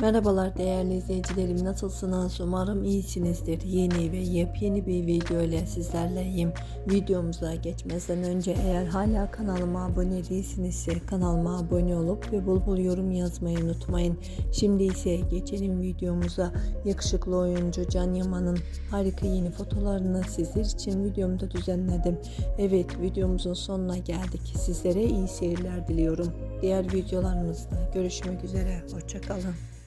Merhabalar değerli izleyicilerim. Nasılsınız? Umarım iyisinizdir. Yeni ve yepyeni bir video ile sizlerleyim. Videomuza geçmeden önce eğer hala kanalıma abone değilsinizse kanalıma abone olup ve bul bul yorum yazmayı unutmayın. Şimdi ise geçelim videomuza. Yakışıklı oyuncu Can Yaman'ın harika yeni fotolarını sizler için videomda düzenledim. Evet videomuzun sonuna geldik. Sizlere iyi seyirler diliyorum. Diğer videolarımızda görüşmek üzere. Hoşçakalın